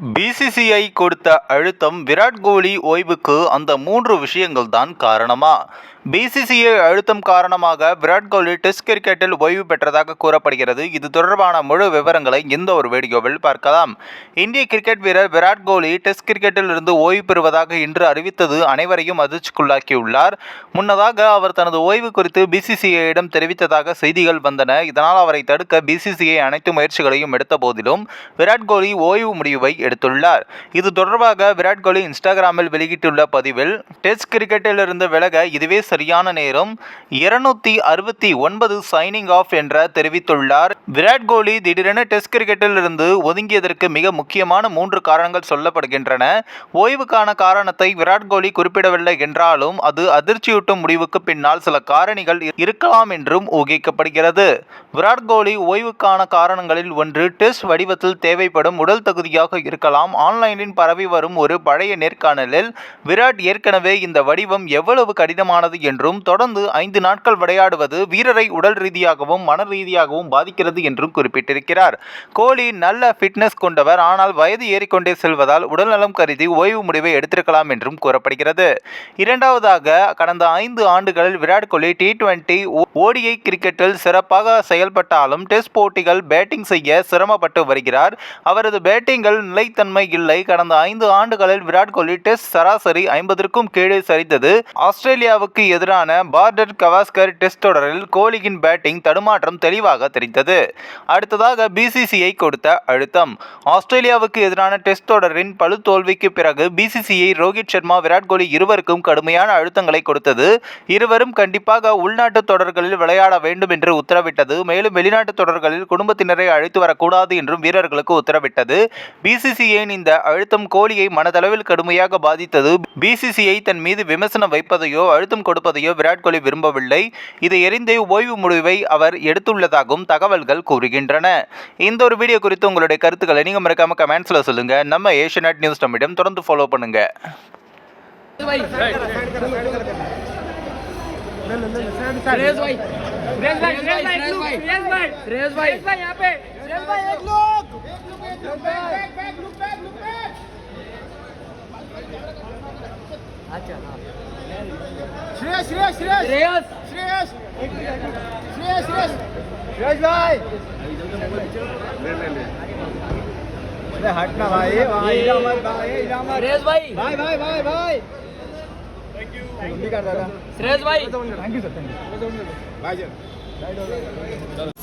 BCCI கொடுத்த அழுத்தம் விராட் கோலி ஓய்வுக்கு அந்த மூன்று விஷயங்கள் தான் காரணமா பிசிசிஐ அழுத்தம் காரணமாக விராட் கோலி டெஸ்ட் கிரிக்கெட்டில் ஓய்வு பெற்றதாக கூறப்படுகிறது. இது தொடர்பான முழு விவரங்களை இந்த ஒரு வீடியோவில் பார்க்கலாம். இந்திய கிரிக்கெட் வீரர் விராட் கோலி டெஸ்ட் கிரிக்கெட்டில் இருந்து ஓய்வு பெறுவதாக இன்று அறிவித்தது அனைவரையும் அதிர்ச்சிக்குள்ளாக்கியுள்ளார். முன்னதாக அவர் தனது ஓய்வு குறித்து பிசிசிஐயிடம் தெரிவித்ததாக செய்திகள் வந்தன. இதனால் அவரை தடுக்க பிசிசிஐ அனைத்து முயற்சிகளையும் எடுத்த போதிலும் விராட் கோலி ஓய்வு முடிவை எடுத்துள்ளார். இது தொடர்பாக விராட் கோலி இன்ஸ்டாகிராமில் வெளியிட்டுள்ள பதிவில் டெஸ்ட் கிரிக்கெட்டில் இருந்து விலக இதுவே சரியான நேரம் இருநூத்தி அறுபத்தி ஒன்பது சைனிங் ஆஃப் என்ற தெரிவித்துள்ளார். விராட் கோலி திடீரென டெஸ்ட் கிரிக்கெட்டில் இருந்து ஒதுங்கியதற்கு மிக முக்கியமான மூன்று காரணங்கள் சொல்லப்படுகின்றன. ஓய்வுக்கான காரணத்தை விராட் கோலி குறிப்பிடவில்லை என்றாலும் அது அதிர்ச்சியூட்டும் முடிவுக்கு பின்னால் சில காரணிகள் இருக்கலாம் என்றும் ஊகிக்கப்படுகிறது. விராட் கோலி ஓய்வுக்கான காரணங்களில் ஒன்று டெஸ்ட் வடிவத்தில் தேவைப்படும் உடல் தகுதியாக இருக்கலாம். ஆன்லைனில் பரவி வரும் ஒரு பழைய நேர்காணலில் விராட் ஏற்கனவே இந்த வடிவம் எவ்வளவு கடினமானது என்றும் தொடர்ந்து ஐந்து நாட்கள் விளையாடுவது வீரரை உடல் ரீதியாகவும் மன ரீதியாகவும் பாதிக்கிறது என்றும் குறிப்பிட்டிருக்கிறார். கோலி நல்ல ஃபிட்னஸ் கொண்டவர். ஆனால் வயது ஏறிக்கொண்டே செல்வதால் உடல்நலம் கருதி ஓய்வு முடிவை எடுத்திருக்கலாம் என்றும் கூறப்படுகிறது. இரண்டாவதாக கடந்த ஐந்து ஆண்டுகளில் Virat Kohli T twenty ODI கிரிக்கெட்டில் சிறப்பாக செயல்பட்டாலும் டெஸ்ட் போட்டிகள் பேட்டிங் செய்ய சிரமப்பட்டு வருகிறார். அவரது பேட்டிங்கில் நிலைத்தன்மை இல்லை. கடந்த ஐந்து ஆண்டுகளில் விராட் கோலி டெஸ்ட் சராசரி ஐம்பதற்கும் கீழே சரித்தது ஆஸ்திரேலியாவுக்கு எதிரான பார்டர் கவாஸ்கர் டெஸ்ட் தொடரில் கோலியின் பேட்டிங் தடுமாற்றம் தெளிவாக தெரிந்தது. அடுத்ததாக பிசிசிஐ கொடுத்த அழுத்தம். ஆஸ்திரேலியாவுக்கு எதிரான டெஸ்ட் தொடரின் பழு தோல்விக்கு பிறகு பிசிசிஐ ரோஹித் சர்மா விராட் கோலி இருவருக்கும் கடுமையான அழுத்தங்களை கொடுத்தது. இருவரும் கண்டிப்பாக உள்நாட்டு தொடர்களில் விளையாட வேண்டும் என்று உத்தரவிட்டது. மேலும் வெளிநாட்டு தொடர்களில் குடும்பத்தினரை அழைத்து வரக்கூடாது என்றும் வீரர்களுக்கு உத்தரவிட்டது. பிசிசிஐயின் இந்த அழுத்தம் கோலியை மனதளவில் கடுமையாக பாதித்தது பிசிசிஐ தன் மீது விமர்சனம் வைப்பதையோ அழுத்தம் கொடுப்பதையோ விராட் கோலி விரும்பவில்லை இதை எறிந்தே ஓய்வு முடிவை அவர் எடுத்துள்ளதாகவும் தகவல்கள் கூறுகின்றன இந்த ஒரு வீடியோ குறித்து உங்களுடைய கருத்துக்களை நீங்கள் மறக்காம கமெண்ட்ஸில் சொல்லுங்கள் நம்ம ஏஷியநெட் நியூஸ் நம்மிடம் தொடர்ந்து ஃபாலோ பண்ணுங்கள் श्रेयस श्रेयस श्रेयस। श्रेयस। श्रेयस। श्रेयस श्रेयस। श्रेयस भाई। अरे हटना भाई। वहाँ हिला मत भाई हिला मत। सुरेश भाई। भाई भाई भाई भाई। थैंक यू जल्दी कर दादा सुरेश भाई। Thank you sir thank you भाई